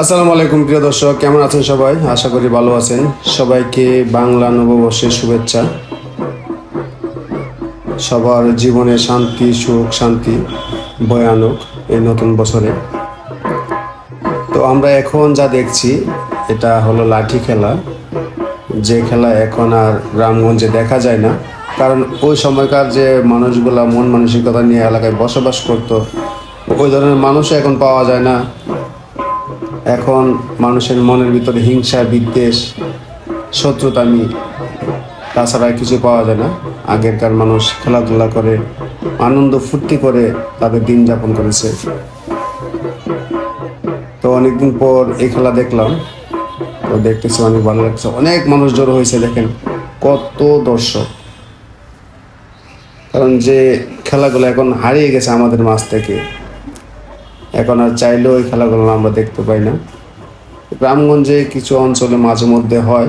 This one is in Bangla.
আসসালামু আলাইকুম, প্রিয় দর্শক। কেমন আছেন সবাই? আশা করি ভালো আছেন। সবাইকে বাংলা নববর্ষের শুভেচ্ছা। সবার জীবনে শান্তি, সুখ, শান্তি ভয়ানক এই নতুন বছরে। তো আমরা এখন যা দেখছি, এটা হলো লাঠি খেলা। যে খেলা এখন আর গ্রামগঞ্জে দেখা যায় না। কারণ ওই সময়কার যে মানুষগুলা মন মানসিকতা নিয়ে এলাকায় বসবাস করতো ওই ধরনের মানুষও এখন পাওয়া যায় না। এখন মানুষের মনের ভিতরে হিংসা, বিদ্বেষ শত্রুতামি তাছাড়া কিছু পাওয়া যায় না। আগেরকার মানুষ খেলাধুলা করে, আনন্দ ফুর্তি করে তাদের দিন যাপন করেছে। তো অনেকদিন পর এই খেলা দেখলাম, তো দেখতেছি অনেক ভালো লাগছে। অনেক মানুষ জড়ো হয়েছে, দেখেন, কত দর্শক। কারণ যে খেলাগুলো এখন হারিয়ে গেছে আমাদের মাঝ থেকে এখন আর চাইলেও ওই খেলাগুলো আমরা দেখতে পাই না। গ্রামগঞ্জে কিছু অঞ্চলে মাঝে মধ্যে হয়।